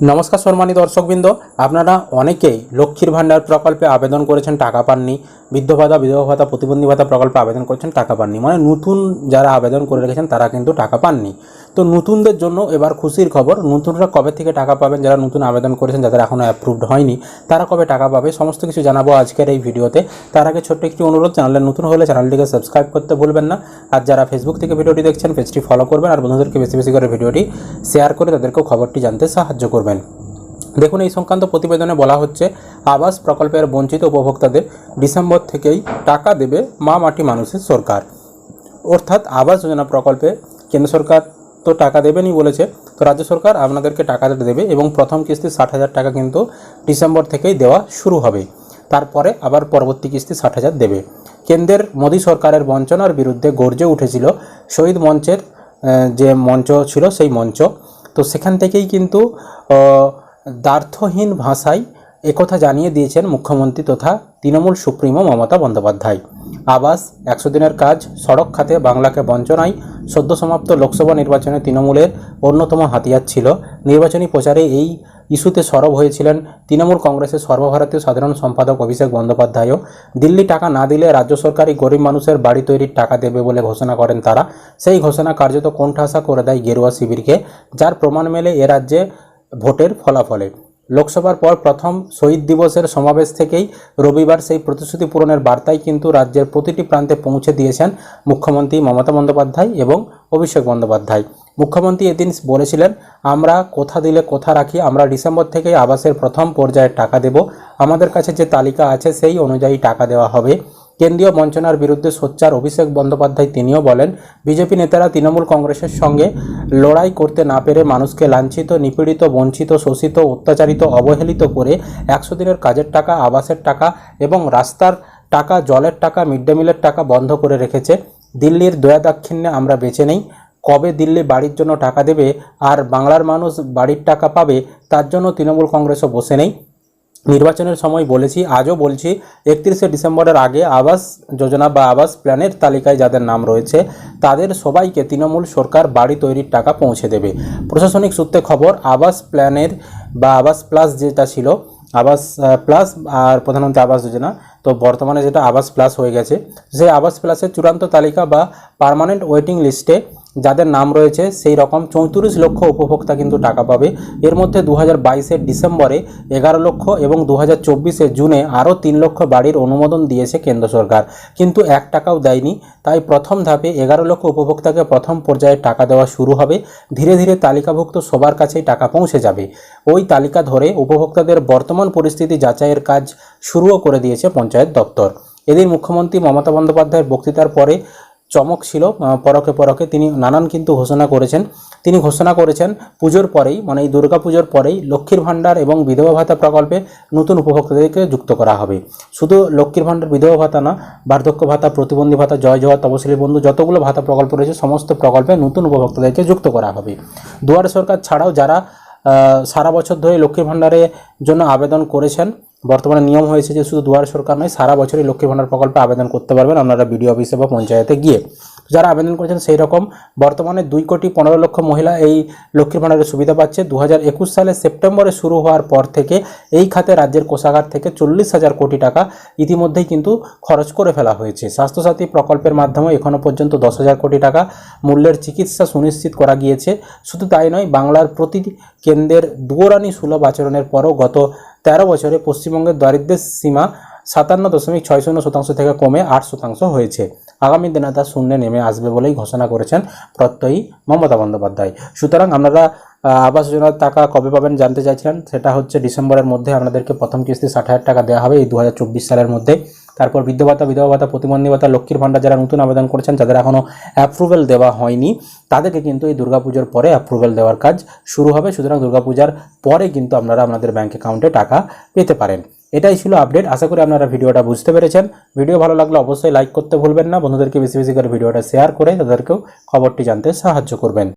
নমস্কার সম্মানি দর্শকবৃন্দ, আপনারা অনেকেই লক্ষ্মীর ভাণ্ডার প্রকল্পে আবেদন করেছেন, টাকা পাননি, বৃদ্ধ ভাতা, বিধবা ভাতা, প্রতিবন্ধী ভাতা প্রকল্পে আবেদন করেছেন, টাকা পাননি। মানে নতুন যারা আবেদন করে রেখেছেন, তারা কিন্তু টাকা পাননি। তো নতুনদের জন্য এবার খুশির খবর। নতুনরা কবে থেকে টাকা পাবেন, যারা নতুন আবেদন করেছেন, যাদের এখনও অ্যাপ্রুভড হয়নি, তারা কবে টাকা পাবে, সমস্ত কিছু জানাব আজকের এই ভিডিওতে। তার আগে ছোট্ট একটি অনুরোধ, চ্যানেলে নতুন হলে চ্যানেলটিকে সাবস্ক্রাইব করতে ভুলবেন না। আর যারা ফেসবুক থেকে ভিডিওটি দেখছেন, পেজটি ফলো করবেন, আর বন্ধুদেরকে বেশি বেশি করে ভিডিওটি শেয়ার করে তাদেরকেও খবরটি জানতে সাহায্য করবেন। দেখুন, এই সংক্রান্ত প্রতিবেদনে বলা হচ্ছে, আবাস প্রকল্পের বঞ্চিত উপভোক্তাদের ডিসেম্বর থেকেই টাকা দেবে মা মাটি মানুষের সরকার। অর্থাৎ আবাস যোজনা প্রকল্পে কেন্দ্র সরকার তো টাকা দেবেনই বলেছে। তো রাজ্য সরকার আপনাদেরকে টাকা দেবে এবং প্রথম কিস্তি ষাট হাজার টাকা কিন্তু ডিসেম্বর থেকেই দেওয়া শুরু হবে। তারপরে আবার পরবর্তী কিস্তি ষাট হাজার দেবে। কেন্দ্রের মোদী সরকারের বঞ্চনার বিরুদ্ধে গর্জে উঠেছিল শহীদ মঞ্চের যে মঞ্চ ছিল সেই মঞ্চ। তো সেখান থেকেই কিন্তু দ্বার্থহীন ভাষায় একথা জানিয়ে দিয়েছেন মুখ্যমন্ত্রী তথা তৃণমূল সুপ্রিমো মমতা বন্দ্যোপাধ্যায়। আবাস, একশো দিনের কাজ, সড়ক খাতে বাংলাকে বঞ্চনায় সদ্য সমাপ্ত লোকসভা নির্বাচনে তৃণমূলের অন্যতম হাতিয়ার ছিল। নির্বাচনী প্রচারে এই ইস্যুতে সরব হয়েছিলেন তৃণমূল কংগ্রেসের সর্বভারতীয় সাধারণ সম্পাদক অভিষেক বন্দ্যোপাধ্যায়ও। দিল্লি টাকা না দিলে রাজ্য সরকারই গরিব মানুষের বাড়ি তৈরির টাকা দেবে বলে ঘোষণা করেন তারা। সেই ঘোষণা কার্যত কোণঠাসা করে দেয় গেরুয়া শিবিরকে, যার প্রমাণ মেলে এ রাজ্যে ভোটের ফলাফলে। লোকসভার পর প্রথম শহীদ দিবসের সমাবেশ থেকেই রবিবার সেই প্রতিশ্রুতি পূরণের বার্তায় কিন্তু রাজ্যের প্রতিটি প্রান্তে পৌঁছে দিয়েছেন মুখ্যমন্ত্রী মমতা বন্দ্যোপাধ্যায় এবং অভিষেক বন্দ্যোপাধ্যায়। মুখ্যমন্ত্রী এদিন বলেছিলেন, আমরা কোথা দিলে কোথা রাখি, আমরা ডিসেম্বর থেকে আবাসের প্রথম পর্যায়ে টাকা দেব। আমাদের কাছে যে তালিকা আছে সেই অনুযায়ী টাকা দেওয়া হবে। কেন্দ্রীয় বঞ্চনার বিরুদ্ধে সোচ্চার অভিষেক বন্দ্যোপাধ্যায় তিনিও বলেন, বিজেপি নেতারা তৃণমূল কংগ্রেসের সঙ্গে লড়াই করতে না পেরে মানুষকে লাঞ্ছিত, নিপীড়িত, বঞ্চিত, শোষিত, অত্যাচারিত, অবহেলিত করে একশো দিনের কাজের টাকা, আবাসের টাকা এবং রাস্তার টাকা, জলের টাকা, মিড ডে মিলের টাকা বন্ধ করে রেখেছে। দিল্লির দয়া দাক্ষিণ্যে আমরা বেঁচে নেই। কবে দিল্লি বাড়ির জন্য টাকা দেবে? আর বাংলার মানুষ বাড়ির টাকা পাবে, তার জন্য তৃণমূল কংগ্রেসও বসে নেই। নির্বাচনের সময় বলেছি, আজও বলছি, একত্রিশে ডিসেম্বরের আগে আবাস যোজনা বা আবাস প্ল্যানের তালিকায় যাদের নাম রয়েছে, তাদের সবাইকে তৃণমূল সরকার বাড়ি তৈরির টাকা পৌঁছে দেবে। প্রশাসনিক সূত্রে খবর, আবাস প্ল্যানের বা আবাস প্লাস যেটা ছিল, আবাস প্লাস আর প্রধানমন্ত্রী আবাস যোজনা, তো বর্তমানে যেটা আবাস প্লাস হয়ে গেছে, সেই আবাস প্লাসের চূড়ান্ত তালিকা বা পার্মানেন্ট ওয়েটিং লিস্টে যাদের নাম রয়েছে, সেই রকম চৌত্রিশ লক্ষ উপভোক্তা কিন্তু টাকা পাবে। এর মধ্যে দু হাজার বাইশের ডিসেম্বরে এগারো লক্ষ এবং দু হাজার চব্বিশে জুনে আরও তিন লক্ষ বাড়ির অনুমোদন দিয়েছে কেন্দ্র সরকার। কিন্তু এক টাকাও দেয়নি। তাই প্রথম ধাপে এগারো লক্ষ উপভোক্তাকে প্রথম পর্যায়ে টাকা দেওয়া শুরু হবে। ধীরে ধীরে তালিকাভুক্ত সবার কাছেই টাকা পৌঁছে যাবে। ওই তালিকা ধরে উপভোক্তাদের বর্তমান পরিস্থিতি যাচাইয়ের কাজ শুরুও করে দিয়েছে পঞ্চায়েত দপ্তর। এদিন মুখ্যমন্ত্রী মমতা বন্দ্যোপাধ্যায়ের বক্তৃতার পরে চমক ছিল পরকে পরকে। তিনি নানান কিন্তু ঘোষণা করেছেন। তিনি ঘোষণা করেছেন, পুজোর পরেই মানে এই দুর্গা পুজোর পরেই লক্ষ্মীর ভাণ্ডার এবং বিধবা ভাতা প্রকল্পে নতুন উপভোক্তাদেরকে যুক্ত করা হবে। শুধু লক্ষ্মীর ভাণ্ডার, বিধবা ভাতা না, বার্ধক্য ভাতা, প্রতিবন্ধী ভাতা, জয় জওয়ার তপশিলি বন্ধু, যতগুলো ভাতা প্রকল্প রয়েছে, সমস্ত প্রকল্পে নতুন উপভোক্তাদেরকে যুক্ত করা হবে। দুয়ারে সরকার ছাড়াও যারা সারা বছর ধরে লক্ষ্মীর ভাণ্ডারের জন্য আবেদন করেছেন বর্তমানে নিয়ম হয়েছে যে শুধু দুয়ার সরকার নয়, সারা বছরই লক্ষ্মী ভাণ্ডার প্রকল্পে আবেদন করতে পারবেন আপনারা বিডিও অফিসে বা পঞ্চায়েতে গিয়ে। যারা আবেদন করেছেন সেই রকম বর্তমানে দুই কোটি পনেরো লক্ষ মহিলা এই লক্ষ্মীর ভাণ্ডারের সুবিধা পাচ্ছে। দু একুশ সালে সেপ্টেম্বরে শুরু হওয়ার পর থেকে এই খাতে রাজ্যের কোষাগার থেকে চল্লিশ হাজার কোটি টাকা ইতিমধ্যেই কিন্তু খরচ করে ফেলা হয়েছে। স্বাস্থ্যসাথী প্রকল্পের মাধ্যমে এখনও পর্যন্ত দশ হাজার কোটি টাকা মূল্যের চিকিৎসা সুনিশ্চিত করা গিয়েছে। শুধু তাই নয়, বাংলার প্রতিটি কেন্দ্রের দুয়োরানি সুলভ আচরণের পরও গত তেরো বছরে পশ্চিমবঙ্গের দারিদ্রের সীমা সাতান্ন দশমিক ছয় শূন্য শতাংশ থেকে কমে আট শতাংশ হয়েছে। আগামী দিনে তা শূন্যে নেমে আসবে বলেই ঘোষণা করেছেন প্রত্যয়ী মমতা বন্দ্যোপাধ্যায়। সুতরাং আপনারা আবাস যোজনার টাকা কবে পাবেন জানতে চাইছিলেন? সেটা হচ্ছে ডিসেম্বরের মধ্যে আপনাদেরকে প্রথম কিস্তি ষাট হাজার টাকা দেওয়া হবে। এই দু হাজার চব্বিশ সালের মধ্যে তারপর বৃদ্ধ ভাতা, বিধবা ভাতা, প্রতিবন্ধী ভাতা, লক্ষ্মীর ভাণ্ডার যারা নতুন আবেদন করেছেন যাদের এখনও অ্যাপ্রুভেল দেওয়া হয়নি। তাদেরকে কিন্তু এই দুর্গাপুজোর পরে অ্যাপ্রুভেল দেওয়ার কাজ শুরু হবে। সুতরাং দুর্গাপূজার পরে কিন্তু আপনারা আপনাদের ব্যাঙ্ক অ্যাকাউন্টে টাকা পেতে পারেন। এটাই ছিল আপডেট আশা করি আপনারা ভিডিওটা বুঝতে পেরেছেন। ভিডিও ভালো লাগলে অবশ্যই লাইক করতে ভুলবেন না। বন্ধুদেরকে বেশি বেশি করে ভিডিওটা শেয়ার করে তাদেরকেও খবরটি জানতে সাহায্য করবেন।